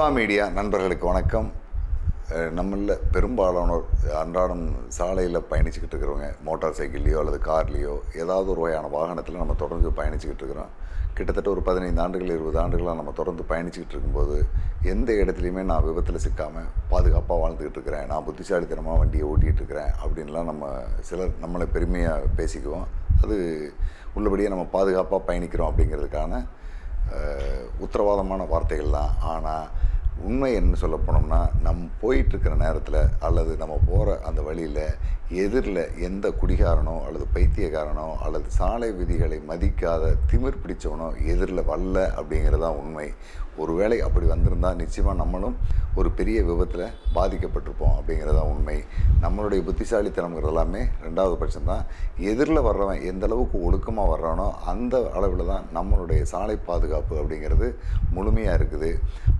Siva media நண்பர்களுக்கு வணக்கம். நம்மளில் பெரும்பாலானோர் அன்றாடம் சாலையில் பயணிச்சுக்கிட்டு இருக்கிறவங்க மோட்டார் சைக்கிள்லையோ அல்லது கார்லேயோ ஏதாவது ஒரு வகையான வாகனத்தில் நம்ம தொடர்ந்து பயணிச்சுக்கிட்டு இருக்கிறோம். கிட்டத்தட்ட ஒரு பதினைந்து ஆண்டுகள் இருபது ஆண்டுகளாக நம்ம தொடர்ந்து பயணிச்சுக்கிட்டு இருக்கும்போது எந்த இடத்துலையுமே நான் விபத்தில் சிக்காமல் பாதுகாப்பாக வாழ்ந்துக்கிட்டு இருக்கிறேன். நான் புத்திசாலித்தனமாக வண்டியை ஓட்டிகிட்டு இருக்கிறேன் அப்படின்லாம் நம்ம சிலர் நம்மளை பெருமையாக பேசிக்குவோம். அது உள்ளபடியே நம்ம பாதுகாப்பாக பயணிக்கிறோம் அப்படிங்கிறதுக்கான உத்தரவாதமான வார்த்தைகள் தான் ஆனால் உண்மை என்ன சொல்ல போனோம்னா நம் போயிட்டுருக்கிற நேரத்தில் அல்லது நம்ம போகிற அந்த வழியில் எதிரில் எந்த குடிகாரனோ அல்லது பைத்தியக்காரனோ அல்லது சாலை விதிகளை மதிக்காத திமிர் பிடிச்சவனோ எதிரில் வரல அப்படிங்கிறது தான் உண்மை. ஒருவேளை அப்படி வந்திருந்தால் நிச்சயமாக நம்மளும் ஒரு பெரிய விபத்தில் பாதிக்கப்பட்டிருப்போம் அப்படிங்கிறது தான் உண்மை. நம்மளுடைய புத்திசாலித்தனம்ங்கிறது எல்லாமே ரெண்டாவது பட்சம்தான். எதிரில் வர்றவன் எந்த அளவுக்கு ஒழுக்கமாக வர்றானோ அந்த அளவில் தான் நம்மளுடைய சாலை பாதுகாப்பு அப்படிங்கிறது முழுமையாக இருக்குது.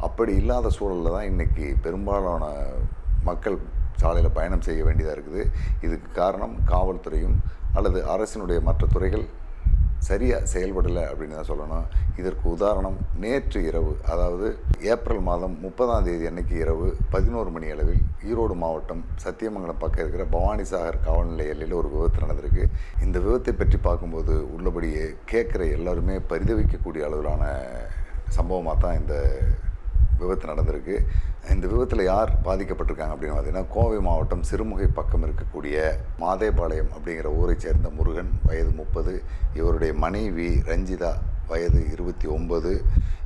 அப்படி இல்லாத சூழலில் தான் இன்றைக்கி பெரும்பாலான மக்கள் சாலையில் பயணம் செய்ய வேண்டியதாக இருக்குது. இதுக்கு காரணம் காவல்துறையும் அல்லது அரசினுடைய மற்ற துறைகள் சரியாக செயல்படலை அப்படின்னு தான் சொல்லணும். இதற்கு உதாரணம் நேற்று இரவு அதாவது ஏப்ரல் மாதம் முப்பதாம் தேதி அன்னைக்கு இரவு பதினோரு மணி அளவில் ஈரோடு மாவட்டம் சத்தியமங்கலம் பக்கம் இருக்கிற பவானிசாகர் காவல் நிலைய எல்லையில் ஒரு விபத்து நடந்திருக்கு. இந்த விபத்தை பற்றி பார்க்கும்போது உள்ளபடியே கேட்குற எல்லாருமே பரிதவிக்கக்கூடிய அளவிலான சம்பவமாக தான் இந்த விபத்து நடந்திருக்கு. இந்த விபத்தில் யார் பாதிக்கப்பட்டிருக்காங்க அப்படின்னு பார்த்தீங்கன்னா கோவை மாவட்டம் சிறுமுகை பக்கம் இருக்கக்கூடிய மாதேபாளையம் அப்படிங்கிற ஊரை சேர்ந்த முருகன் வயது முப்பது. இவருடைய மனைவி ரஞ்சிதா வயது இருபத்தி ஒம்பது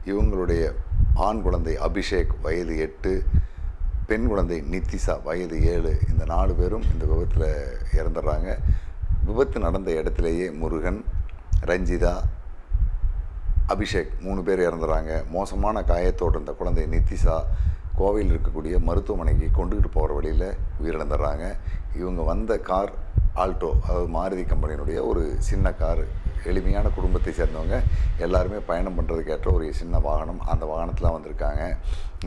இவங்களுடைய ஆண் குழந்தை அபிஷேக் வயது எட்டு. பெண் குழந்தை நித்திசா வயது ஏழு. இந்த நாலு பேரும் இந்த விபத்தில் இறந்துடுறாங்க. விபத்து நடந்த இடத்துலையே முருகன் ரஞ்சிதா அபிஷேக் மூணு பேர் இறந்துறாங்க மோசமான காயத்தோடு இருந்த குழந்தை நித்திசா கோவையில் இருக்கக்கூடிய மருத்துவமனைக்கு கொண்டுகிட்டு போகிற வழியில் உயிரிழந்துடுறாங்க. இவங்க வந்த கார் ஆல்டோ அதாவது மாருதி கம்பெனியினுடைய ஒரு சின்ன கார் எளிமையான குடும்பத்தை சேர்ந்தவங்க. எல்லாருமே பயணம் பண்ணுறதுக்கு ஏற்ற ஒரு சின்ன வாகனம் அந்த வாகனத்தில் வந்திருக்காங்க.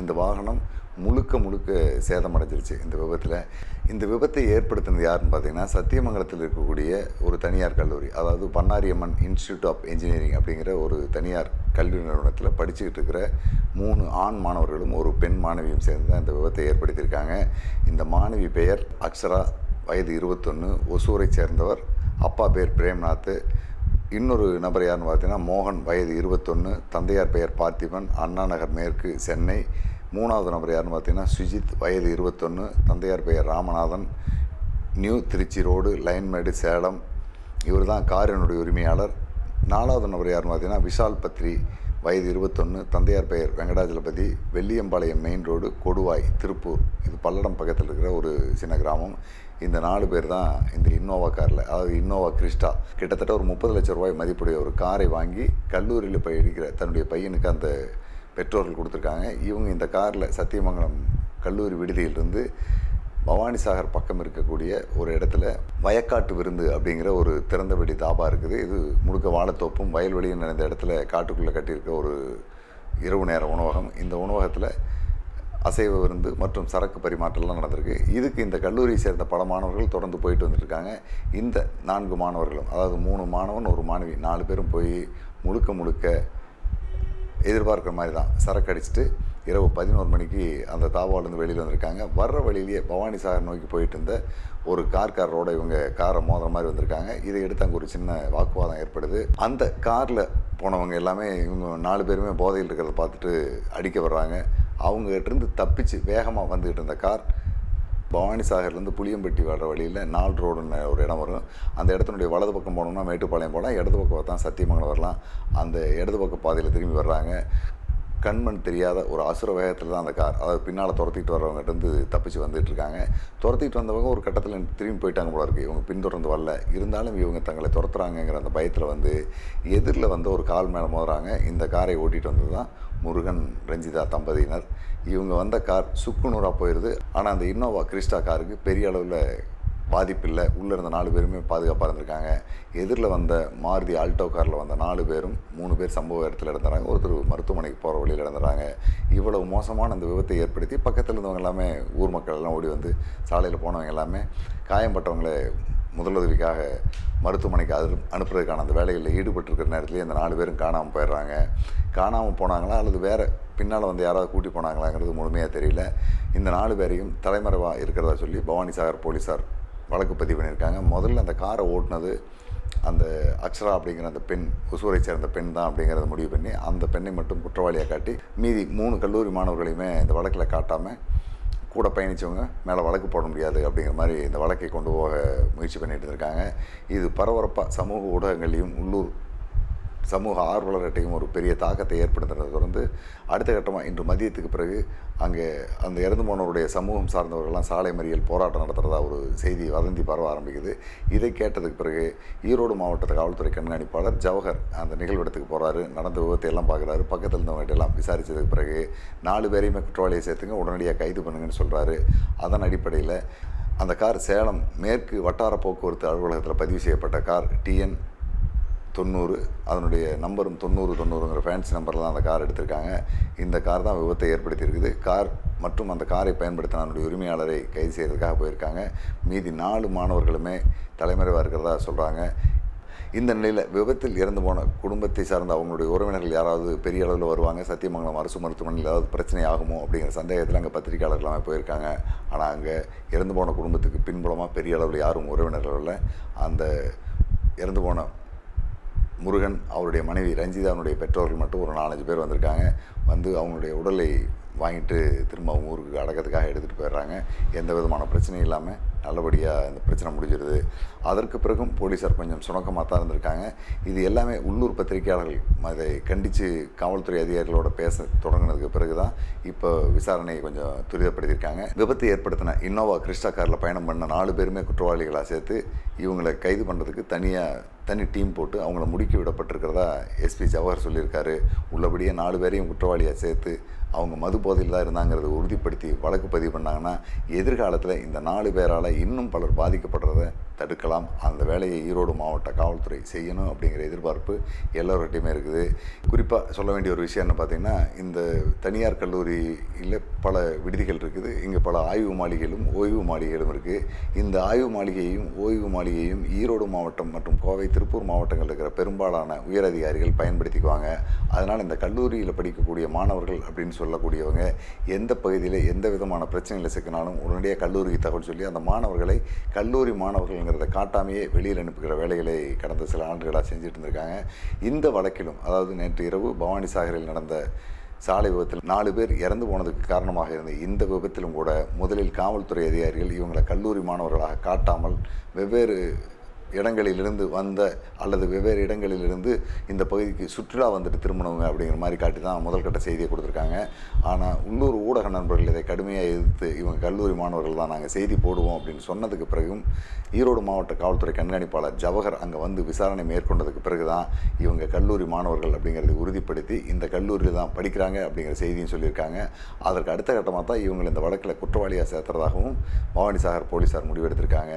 இந்த வாகனம் முழுக்க முழுக்க சேதமடைஞ்சிருச்சு இந்த விபத்தில். இந்த விபத்தை ஏற்படுத்தினது யாருன்னு பார்த்தீங்கன்னா சத்தியமங்கலத்தில் இருக்கக்கூடிய ஒரு தனியார் கல்லூரி அதாவது பன்னாரியம்மன் இன்ஸ்டியூட் ஆஃப் இன்ஜினியரிங் அப்படிங்கிற ஒரு தனியார் கல்வி நிறுவனத்தில் படிச்சுக்கிட்டு இருக்கிற மூணு ஆண் மாணவர்களும் ஒரு பெண் மாணவியும் சேர்ந்து தான் இந்த விபத்தை ஏற்படுத்தியிருக்காங்க. இந்த மாணவி பெயர் அக்ஷரா வயது இருபத்தொன்று ஒசூரை சேர்ந்தவர். அப்பா பேர் பிரேம்நாத். இன்னொரு நபர் யாருன்னு பார்த்தீங்கன்னா மோகன் வயது இருபத்தொன்று தந்தையார் பெயர் பார்த்திபன். அண்ணா நகர் மேற்கு சென்னை. மூணாவது நபர் யாருன்னு பார்த்தீங்கன்னா சுஜித் வயது இருபத்தொன்று தந்தையார் பெயர் ராமநாதன் நியூ திருச்சி ரோடு லைன்மேடு சேலம். இவர் தான் காரினுடைய உரிமையாளர். நாலாவது நபர் யாருன்னு பார்த்தீங்கன்னா விஷால் பத்ரி வயது இருபத்தொன்று தந்தையார் பெயர் வெங்கடாஜலபதி வெள்ளியம்பாளையம் மெயின் ரோடு கொடுவாய் திருப்பூர். இது பல்லடம் பக்கத்தில் இருக்கிற ஒரு சின்ன கிராமம். இந்த நாலு பேர் தான் இந்த இன்னோவா காரில் அதாவது இன்னோவா கிறிஸ்டா. கிட்டத்தட்ட ஒரு முப்பது லட்சம் ரூபாய் மதிப்புடைய ஒரு காரை வாங்கி கல்லூரியில் படிக்கிற தன்னுடைய பையனுக்கு அந்த பெற்றோர்கள் கொடுத்துருக்காங்க. இவங்க இந்த காரில் சத்தியமங்கலம் கல்லூரி விடுதியிலிருந்து பவானிசாகர் பக்கம் இருக்கக்கூடிய ஒரு இடத்துல வயக்காட்டு விருந்து அப்படிங்கிற ஒரு திறந்தபடி தாபா இருக்குது. இது முழுக்க வாழைத்தோப்பும் வயல்வெளியும் நிறைந்த இடத்துல காட்டுக்குள்ளே கட்டியிருக்க ஒரு இரவு நேர உணவகம். இந்த உணவகத்தில் அசைவ விருந்து மற்றும் சரக்கு பரிமாற்றலாம் நடந்திருக்கு. இதுக்கு இந்த கல்லூரியை சேர்ந்த பல மாணவர்கள் தொடர்ந்து போயிட்டு வந்துட்டுருக்காங்க இந்த நான்கு மாணவர்களும் அதாவது மூணு மாணவன் ஒரு மாணவி நாலு பேரும் போய் முழுக்க முழுக்க எதிர்பார்க்குற மாதிரி தான். சரக்கு அடிச்சுட்டு இரவு பதினோரு மணிக்கு அந்த தாவாலேருந்து வெளியில் வந்திருக்காங்க. வர்ற வழியிலேயே பவானி சாகர் நோக்கி போயிட்டு இருந்த ஒரு கார்காரரோட இவங்க காரை மோதுற மாதிரி வந்திருக்காங்க. இதை எடுத்து அங்கே ஒரு சின்ன வாக்குவாதம் ஏற்படுது. அந்த காரில் போனவங்க எல்லாமே இவங்க நாலு பேருமே போதையில் இருக்கிறத பார்த்துட்டு அடிக்க வர்றாங்க. அவங்ககிட்டருந்து தப்பிச்சு வேகமாக வந்துக்கிட்டு இருந்த கார் பவானி சாகர்லேருந்து புளியம்பட்டி வர வழியில் நாலு ரோடுன்னு ஒரு இடம் வரும். அந்த இடத்தினுடைய வலது பக்கம் போனோம்னா மேட்டுப்பாளையம் போகலாம். இடது பக்கம் பார்த்தா சத்தியமங்கலம் வரலாம். அந்த இடது பக்க பாதையில் திரும்பி வர்றாங்க. கண்மண் தெரியாத ஒரு அசுர வேகத்தில் தான் அந்த கார் அதாவது பின்னால் துரத்திட்டு வர்றவங்ககிட்ட இருந்து தப்பிச்சு வந்துட்டு இருக்காங்க. துரத்திட்டு வந்தவங்க ஒரு கட்டத்தில் திரும்பி போயிட்டாங்க போல இருக்குது இவங்க பின்தொடர்ந்து வரல. இருந்தாலும் இவங்க தங்களை துரத்துறாங்கங்கிற அந்த பயத்தில் வந்து எதிரில் வந்து ஒரு கால் மேலே மோதுறாங்க. இந்த காரை ஓட்டிகிட்டு வந்தது தான் முருகன் ரஞ்சிதா தம்பதியினர். இவங்க வந்த கார் சுக்குநூறாக போயிடுது ஆனால் அந்த இன்னோவா கிறிஸ்டா காருக்கு பெரிய அளவில் பாதிப்பில்லை. உள்ளே இருந்த நாலு பேருமே பாதுகாப்பாக இருந்திருக்காங்க. எதிரில் வந்த மாருதி ஆல்டோ காரில் வந்த நாலு பேரும் மூணு பேர் சம்பவ இடத்துல இறந்துறாங்க. ஒருத்தர் மருத்துவமனைக்கு போகிற வழியில் இறந்துறாங்க. இவ்வளவு மோசமான அந்த விபத்தை ஏற்படுத்தி பக்கத்தில் இருந்தவங்க எல்லாமே ஊர் மக்கள் எல்லாம் ஓடி வந்து சாலையில் போனவங்க எல்லாமே காயம்பட்டவங்களை முதலுதவிக்காக மருத்துவமனைக்கு அது அனுப்புறதுக்கான அந்த வேலைகளில் ஈடுபட்டிருக்கிற நேரத்துலேயே இந்த நாலு பேரும் காணாமல் போயிடுறாங்க. காணாமல் போனாங்களா அல்லது வேறு பின்னால் வந்து யாராவது கூட்டி போனாங்களாங்கிறது முழுமையாக தெரியல. இந்த நாலு பேரையும் தலைமறைவாக இருக்கிறதா சொல்லி பவானி சாகர் போலீஸார் வழக்கு பதிவு பண்ணியிருக்காங்க முதல்ல அந்த காரை ஓட்டினது அந்த அக்ஷரா அப்படிங்கிற அந்த பெண் ஒசூரை சேர்ந்த பெண் தான் அப்படிங்கிறத முடிவு பண்ணி அந்த பெண்ணை மட்டும் குற்றவாளியாக காட்டி மீதி மூணு கல்லூரி மாணவர்களையுமே இந்த வழக்கில் காட்டாமல் கூட பயணித்தவங்க மேலே வழக்கு போட முடியாது அப்படிங்கிற மாதிரி இந்த வழக்கை கொண்டு போக முயற்சி பண்ணிகிட்டு இருக்காங்க. இது பரபரப்பாக சமூக ஊடகங்கள்லேயும் உள்ளூர் சமூக ஆர்வலர்கிட்டையும் ஒரு பெரிய தாக்கத்தை ஏற்படுத்துறதை தொடர்ந்து அடுத்த கட்டமாக இன்று மதியத்துக்கு பிறகு அங்கே அந்த இறந்து போனவருடைய சமூகம் சார்ந்தவர்கள்லாம் சாலை மறியல் போராட்டம் நடத்துகிறதா ஒரு செய்தி வதந்தி பரவ ஆரம்பிக்குது. இதை கேட்டதுக்கு பிறகு ஈரோடு மாவட்ட காவல்துறை கண்காணிப்பாளர் ஜவஹர் அந்த நிகழ்விடத்துக்கு போகிறாரு நடந்த விபத்தை எல்லாம் பார்க்குறாரு. பக்கத்தில் இருந்தவங்ககிட்ட எல்லாம் விசாரித்ததுக்கு பிறகு நாலு பேரையுமே குற்றவாளியை சேர்த்துங்க உடனடியாக கைது பண்ணுங்கன்னு சொல்கிறாரு அதன் அடிப்படையில் அந்த கார் சேலம் மேற்கு வட்டார போக்குவரத்து அலுவலகத்தில் பதிவு செய்யப்பட்ட கார் டிஎன் தொண்ணூறு அதனுடைய நம்பரும் தொண்ணூறு தொண்ணூறுங்கிற ஃபேன்சி நம்பரில் தான் அந்த கார் எடுத்திருக்காங்க. இந்த கார் தான் விபத்தை ஏற்படுத்தியிருக்குது. கார் மற்றும் அந்த காரை பயன்படுத்தின அதனுடைய உரிமையாளரை கைது செய்யறதுக்காக போயிருக்காங்க. மீதி நாலு மாணவர்களுமே தலைமறைவாக இருக்கிறதா சொல்கிறாங்க இந்த நிலையில் விபத்தில் இறந்து போன குடும்பத்தை சார்ந்த அவங்களுடைய உறவினர்கள் யாராவது பெரிய அளவில் வருவாங்க? சத்தியமங்கலம் அரசு மருத்துவமனையில் ஏதாவது பிரச்சனை ஆகுமோ? அப்படிங்கிற சந்தேகத்தில் அங்கே பத்திரிகையாளர்களாக போயிருக்காங்க. ஆனால் அங்கே இறந்து போன குடும்பத்துக்கு பின்புலமாக பெரிய அளவில் யாரும் உறவினர்கள் இல்லை. அந்த இறந்து போன முருகன் அவருடைய மனைவி ரஞ்சிதாவுடைய பெற்றோர்கள் மட்டும் ஒரு நாலஞ்சு பேர் வந்திருக்காங்க. வந்து அவங்களுடைய உடலை வாங்கிட்டு திரும்ப அவங்க ஊருக்கு அடக்கத்துக்காக எடுத்துகிட்டு போயிடுறாங்க. எந்த விதமான பிரச்சனையும் இல்லாமல் நல்லபடியாக இந்த பிரச்சனை முடிஞ்சிருது. அதற்கு பிறகும் போலீஸார் கொஞ்சம் சுணக்கமாக தான் இருந்திருக்காங்க. இது எல்லாமே உள்ளூர் பத்திரிகையாளர்கள் அதை கண்டித்து காவல்துறை அதிகாரிகளோட பேச தொடங்கினதுக்கு பிறகு தான் இப்போ விசாரணையை கொஞ்சம் துரிதப்படுத்தியிருக்காங்க. விபத்து ஏற்படுத்தின இன்னோவா கிறிஸ்டா காரில் பயணம் பண்ண நாலு பேருமே குற்றவாளிகளாக சேர்த்து இவங்களை கைது பண்ணுறதுக்கு தனியாக தனி டீம் போட்டு அவங்கள முடுக்கி விடப்பட்டிருக்கிறதா எஸ்பி ஜவஹர் சொல்லியிருக்காரு. உள்ளபடியே நாலு பேரையும் குற்றவாளியாக சேர்த்து அவங்க மது போதையில் தான் இருந்தாங்கிறத உறுதிப்படுத்தி வழக்கு பதிவு பண்ணாங்கன்னா எதிர்காலத்தில் இந்த நாலு பேரால் இன்னும் பலர் பாதிக்கப்படுறத தடுக்கலாம். அந்த வேலையை ஈரோடு மாவட்ட காவல்துறை செய்யணும் அப்படிங்கிற எதிர்பார்ப்பு எல்லோருக்கிட்டையுமே இருக்குது. குறிப்பாக சொல்ல வேண்டிய ஒரு விஷயம் என்ன பார்த்திங்கன்னா இந்த தனியார் கல்லூரியில் பல விடுதிகள் இருக்குது. இங்கே பல ஆய்வு மாளிகைகளும் ஓய்வு மாளிகைகளும் இருக்குது இந்த ஆய்வு மாளிகையையும் ஓய்வு மாளிகையும் ஈரோடு மாவட்டம் மற்றும் கோவை திருப்பூர் மாவட்டங்களில் இருக்கிற பெரும்பாலான உயரதிகாரிகள் பயன்படுத்திக்குவாங்க. அதனால் இந்த கல்லூரியில் படிக்கக்கூடிய மாணவர்கள் அப்படின்னு சொல்லக்கூடியவங்க எந்த பகுதியில் எந்த விதமான பிரச்சனையில் சிக்கினாலும் உடனடியாக கல்லூரிக்கு தகவல் சொல்லி அந்த மாணவர்களை கல்லூரி மாணவர்கள்ங்கிறத காட்டாமையே வெளியில் அனுப்புகிற வேலைகளை கடந்த சில ஆண்டுகளாக செஞ்சுட்டு இருந்திருக்காங்க. இந்த வழக்கிலும் அதாவது நேற்று இரவு பவானி சாகரில் நடந்த சாலை விபத்தில் நாலு பேர் இறந்து போனதுக்கு காரணமாக இருந்த இந்த விபத்திலும் கூட முதலில் காவல்துறை அதிகாரிகள் இவங்களை கல்லூரி மாணவர்களாக காட்டாமல் வெவ்வேறு இடங்களிலிருந்து வந்த அல்லது வெவ்வேறு இடங்களிலிருந்து இந்த பகுதிக்கு சுற்றுலா வந்துட்டு திரும்பினவங்க அப்படிங்கிற மாதிரி காட்டி தான் முதல்கட்ட செய்தியை கொடுத்துருக்காங்க. ஆனால் உள்ளூர் ஊடக நண்பர்கள் இதை கடுமையாக எதிர்த்து இவங்க கல்லூரி மாணவர்கள் தான் நாங்கள் செய்தி போடுவோம் அப்படின்னு சொன்னதுக்கு பிறகும் ஈரோடு மாவட்ட காவல்துறை கண்காணிப்பாளர் ஜவஹர் அங்கே வந்து விசாரணை மேற்கொண்டதுக்கு பிறகு தான் இவங்க கல்லூரி மாணவர்கள் அப்படிங்கிறதை உறுதிப்படுத்தி இந்த கல்லூரியில் தான் படிக்கிறாங்க அப்படிங்கிற செய்தியும் சொல்லியிருக்காங்க. அதற்கு அடுத்த கட்டமாக தான் இவங்களை இந்த வழக்கில் குற்றவாளியாக சேர்த்துறதாகவும் பவானிசாகர் போலீஸார் முடிவெடுத்திருக்காங்க.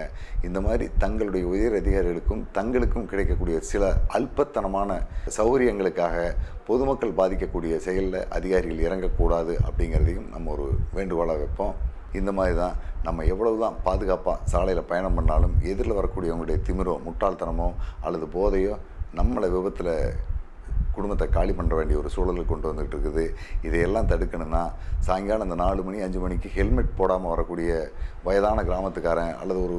இந்த மாதிரி தங்களுடைய உயர் அதிகாரிகளுக்கும் தங்களுக்கும் கிடைக்கக்கூடிய சில அல்பத்தனமான சௌகரியங்களுக்காக பொதுமக்கள் பாதிக்கக்கூடிய செயலில் அதிகாரிகள் இறங்கக்கூடாது அப்படிங்கிறதையும் நம்ம ஒரு வேண்டுகோளாக வைப்போம். இந்த மாதிரி தான் நம்ம எவ்வளவு தான் பாதுகாப்பாக சாலையில் பயணம் பண்ணாலும் எதிரில் வரக்கூடியவங்களுடைய திமிரோ முட்டாள்தனமோ அல்லது போதையோ நம்மளை விபத்தில் குடும்பத்தை காலி பண்ண வேண்டிய ஒரு சூழலுக்கு கொண்டு வந்துகிட்டு இருக்குது. இதையெல்லாம் தடுக்கணும்னா சாயங்காலம் அந்த நாலு மணி அஞ்சு மணிக்கு ஹெல்மெட் போடாமல் வரக்கூடிய வயதான கிராமத்துக்காரன் அல்லது ஒரு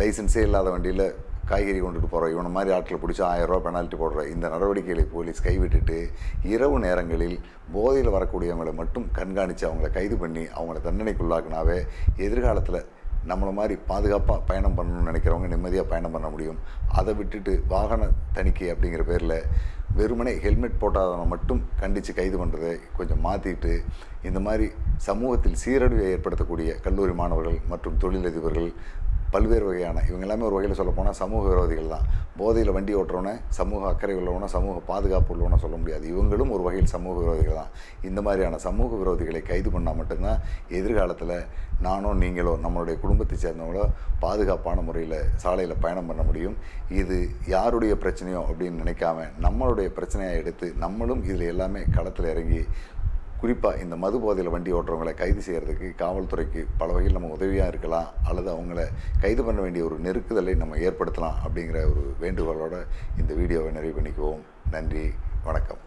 லைசன்ஸே இல்லாத வண்டியில் காய்கறி கொண்டுட்டு போகிற இவனை மாதிரி ஆட்களை பிடிச்சி ஆயிரரூவா பெனால்ட்டி போடுற இந்த நடவடிக்கைகளை போலீஸ் கைவிட்டுட்டு இரவு நேரங்களில் போதையில் வரக்கூடியவங்களை மட்டும் கண்காணித்து அவங்கள கைது பண்ணி அவங்கள தண்டனைக்குள்ளாக்குனாவே எதிர்காலத்தில் நம்மளை மாதிரி பாதுகாப்பாக பயணம் பண்ணணும்னு நினைக்கிறவங்க நிம்மதியாக பயணம் பண்ண முடியும். அதை விட்டுட்டு வாகன தணிக்கை அப்படிங்கிற பேரில் வெறுமனே ஹெல்மெட் போட்டாதவனை மட்டும் கண்டித்து கைது பண்ணுறதை கொஞ்சம் மாற்றிட்டு இந்த மாதிரி சமூகத்தில் சீரழிவை ஏற்படுத்தக்கூடிய கல்லூரி மாணவர்கள் மற்றும் தொழிலதிபர்கள் பல்வேறு வகையான இவங்க எல்லாமே ஒரு வகையில் சொல்லப்போனால் சமூக விரோதிகள் தான். போதையில் வண்டி ஓட்டுறவனை சமூக அக்கறை உள்ளவனை சமூக பாதுகாப்பு உள்ளவனை சொல்ல முடியாது. இவங்களும் ஒரு வகையில் சமூக விரோதிகள் தான். இந்த மாதிரியான சமூக விரோதிகளை கைது பண்ணால் மட்டும்தான் எதிர்காலத்தில் நானோ நீங்களோ நம்மளுடைய குடும்பத்தை சேர்ந்தவங்களோ பாதுகாப்பான முறையில் சாலையில் பயணம் பண்ண முடியும். இது யாருடைய பிரச்சனையோ அப்படின்னு நினைக்காம நம்மளுடைய பிரச்சனையை எடுத்து நம்மளும் இதில் எல்லாமே களத்தில் இறங்கி குறிப்பாக இந்த மது போதையில் வண்டி ஓட்டுறவங்களை கைது செய்கிறதுக்கு காவல்துறைக்கு பல வகையில் நம்ம உதவியாக இருக்கலாம் அல்லது அவங்கள கைது பண்ண வேண்டிய ஒரு நெருக்குதலை நம்ம ஏற்படுத்தலாம் அப்படிங்கிற ஒரு வேண்டுகோளோட இந்த வீடியோவை நிறைவு பண்ணிக்குவோம். நன்றி வணக்கம்.